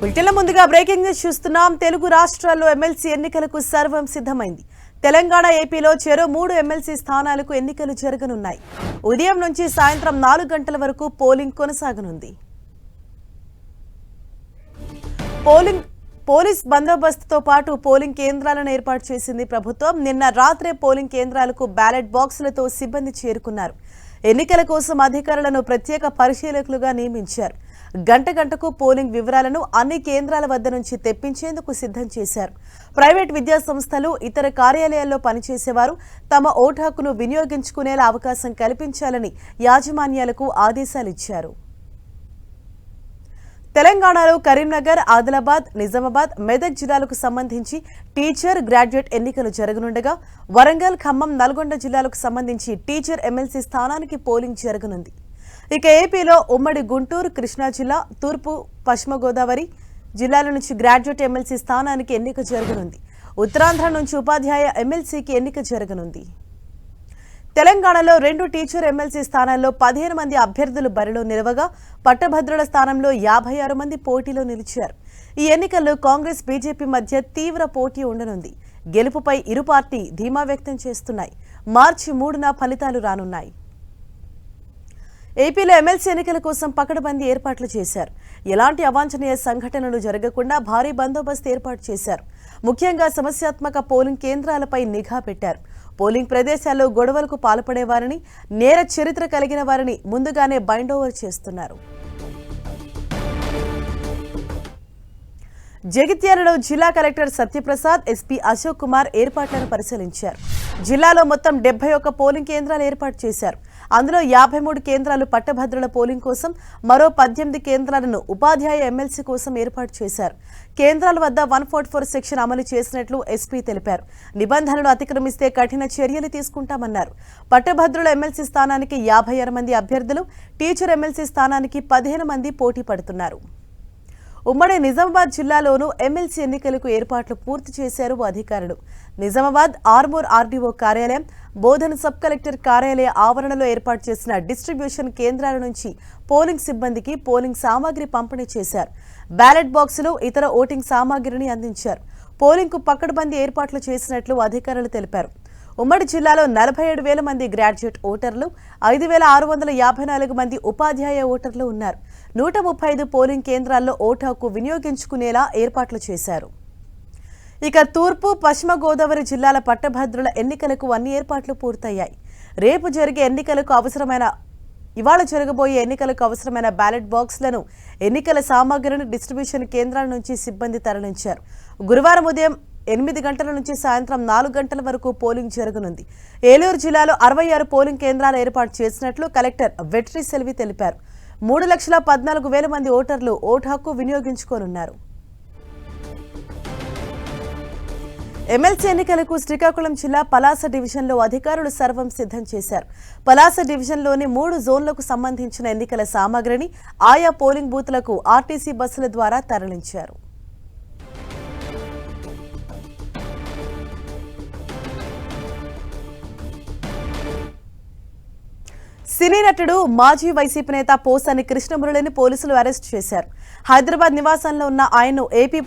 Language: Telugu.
బులెటిన్ల ముందుగా బ్రేకింగ్ న్యూస్ చూస్తున్నాం. తెలుగు రాష్ట్రాల్లో ఎమ్మెల్సీ ఎన్నికలకు సర్వం సిద్ధమైంది. తెలంగాణ ఏపీలో చెరో మూడు ఎమ్మెల్సీ స్థానాలకు ఎన్నికలు జరగనున్నాయి. ఉదయం నుంచి సాయంత్రం నాలుగు గంటల వరకు పోలింగ్ కొనసాగనుంది. పోలింగ్ పోలీస్ బందోబస్తుతో పాటు పోలింగ్ కేంద్రాలను ఏర్పాటు చేసింది ప్రభుత్వం. నిన్న రాత్రే పోలింగ్ కేంద్రాలకు బ్యాలెట్ బాక్సులతో సిబ్బంది చేరుకున్నారు. ఎన్నికల కోసం అధికారులను ప్రత్యేక పరిశీలకులుగా నియమించారు. గంట గంటకు పోలింగ్ వివరాలను అన్ని కేంద్రాల వద్ద నుంచి తెప్పించేందుకు సిద్ధం చేశారు. ప్రైవేట్ విద్యా సంస్థలు ఇతర కార్యాలయాల్లో పనిచేసేవారు తమ ఓటు హక్కును వినియోగించుకునేలా అవకాశం కల్పించాలని యాజమాన్యాలకు ఆదేశాలిచ్చారు. తెలంగాణలో కరీంనగర్ ఆదిలాబాద్ నిజామాబాద్ మెదక్ జిల్లాలకు సంబంధించి టీచర్ గ్రాడ్యుయేట్ ఎన్నికలు జరగనుండగా వరంగల్ ఖమ్మం నల్గొండ జిల్లాలకు సంబంధించి టీచర్ ఎమ్మెల్సీ స్థానానికి పోలింగ్ జరగనుంది. ఇక ఏపీలో ఉమ్మడి గుంటూరు కృష్ణా జిల్లా తూర్పు పశ్చిమ గోదావరి జిల్లాల నుంచి గ్రాడ్యుయేట్ ఎమ్మెల్సీ స్థానానికి ఎన్నిక జరగనుంది. ఉత్తరాంధ్ర నుంచి ఉపాధ్యాయ ఎమ్మెల్సీకి ఎన్నిక జరగనుంది. తెలంగాణలో రెండు టీచర్ ఎమ్మెల్సీ స్థానాల్లో పదిహేను మంది అభ్యర్థులు బరిలో నిలవగా పట్టభద్రుల స్థానంలో యాభై ఆరు మంది పోటీలో నిలిచారు. ఈ ఎన్నికల్లో కాంగ్రెస్ బీజేపీ మధ్య తీవ్ర పోటీ ఉండనుంది. గెలుపుపై ఇరు పార్టీ ధీమా వ్యక్తం చేస్తున్నాయి. మార్చి మూడున ఫలితాలు రానున్నాయి. ఏపీలో ఎమ్మెల్సీ ఎన్నికల కోసం పకడ్బందీ ఏర్పాట్లు చేశారు. ఎలాంటి అవాంఛనీయ సంఘటనలు జరగకుండా భారీ బందోబస్తు ఏర్పాటు చేశారు. ముఖ్యంగా సమస్యాత్మక పోలింగ్ కేంద్రాలపై నిఘా పెట్టారు. పోలింగ్ ప్రదేశాల్లో గొడవలకు పాల్పడేవారిని నేర చరిత్ర కలిగిన వారిని ముందుగానే బైండ్ ఓవర్ చేస్తున్నారు. జగిత్యాలలో జిల్లా కలెక్టర్ సత్యప్రసాద్ ఎస్పీ అశోక్ కుమార్ ఏర్పాట్లను పరిశీలించారు. జిల్లాలో మొత్తం డెబ్బై ఒక్క పోలింగ్ కేంద్రాలు ఏర్పాటు చేశారు. అందులో యాభై మూడు కేంద్రాలు పట్టభద్రుల పోలింగ్ కోసం మరో పద్దెనిమిది కేంద్రాలను ఉపాధ్యాయ ఎమ్మెల్సీ కోసం ఏర్పాటు చేశారు. కేంద్రాల వద్ద వన్ ఫోర్ సెక్షన్ అమలు చేసినట్లు ఎస్పీ తెలిపారు. నిబంధనలు అతిక్రమిస్తే కఠిన చర్యలు తీసుకుంటామన్నారు. పట్టభద్రుల ఎమ్మెల్సీ స్థానానికి యాభై ఆరు మంది అభ్యర్థులు టీచర్ ఎమ్మెల్సీ స్థానానికి పదిహేను మంది పోటీ పడుతున్నారు. ఉమ్మడి నిజామాబాద్ జిల్లాలోనూ ఎమ్మెల్సీ ఎన్నికలకు ఏర్పాట్లు పూర్తి చేశారు అధికారులు. నిజామాబాద్ ఆర్మూర్ ఆర్డీఓ కార్యాలయం బోధన సబ్ కలెక్టర్ కార్యాలయ ఆవరణలో ఏర్పాటు చేసిన డిస్ట్రిబ్యూషన్ కేంద్రాల నుంచి పోలింగ్ సిబ్బందికి పోలింగ్ సామాగ్రి పంపిణీ చేశారు. బ్యాలెట్ బాక్సులు ఇతర ఓటింగ్ సామాగ్రిని అందించారు. పోలింగ్కు పకడ్బందీ ఏర్పాట్లు చేసినట్లు అధికారులు తెలిపారు. ఉమ్మడి జిల్లాలో నలభై ఏడు వేల మంది గ్రాడ్యుయేట్ ఓటర్లు ఐదు వేల ఆరు వందల యాభై నాలుగు మంది ఉపాధ్యాయ ఓటర్లు ఉన్నారు. నూట ముప్పై ఐదు పోలింగ్ కేంద్రాల్లో ఓటు హక్కు వినియోగించుకునేలా ఏర్పాట్లు చేశారు. ఇక తూర్పు పశ్చిమ గోదావరి జిల్లాల పట్టభద్రుల ఎన్నికలకు అన్ని ఏర్పాట్లు పూర్తయ్యాయి. రేపు జరిగే ఎన్నికలకు అవసరమైన ఇవాళ జరగబోయే ఎన్నికలకు అవసరమైన బ్యాలెట్ బాక్స్లను ఎన్నికల సామాగ్రిని డిస్ట్రిబ్యూషన్ కేంద్రాల నుంచి సిబ్బంది తరలించారు. గురువారం ఉదయం ఎనిమిది గంటల నుంచి సాయంత్రం నాలుగు గంటల వరకు పోలింగ్ జరగనుంది. ఏలూరు జిల్లాలో అరవై ఆరు పోలింగ్ కేంద్రాలు ఏర్పాటు చేసినట్లు కలెక్టర్ వెట్రి సెల్వి తెలిపారు. మూడు లక్షల పద్నాలుగు వేల మంది ఓటర్లు ఓటు హక్కు వినియోగించుకోనున్నారు. ఎమ్మెల్సీ ఎన్నికలకు శ్రీకాకుళం జిల్లా పలాస డివిజన్లో అధికారులు సర్వం సిద్ధం చేశారు. పలాస డివిజన్లోని మూడు జోన్లకు సంబంధించిన ఎన్నికల సామాగ్రిని ఆయా పోలింగ్ బూత్లకు ఆర్టీసీ బస్సుల ద్వారా తరలించారు. సినీ నటుడు మాజీ వైసీపీ నేత పోసాని కృష్ణమురళిని పోలీసులు అరెస్ట్ చేశారు. హైదరాబాద్ నివాసంలో ఉన్న ఆయన్ను ఏపీ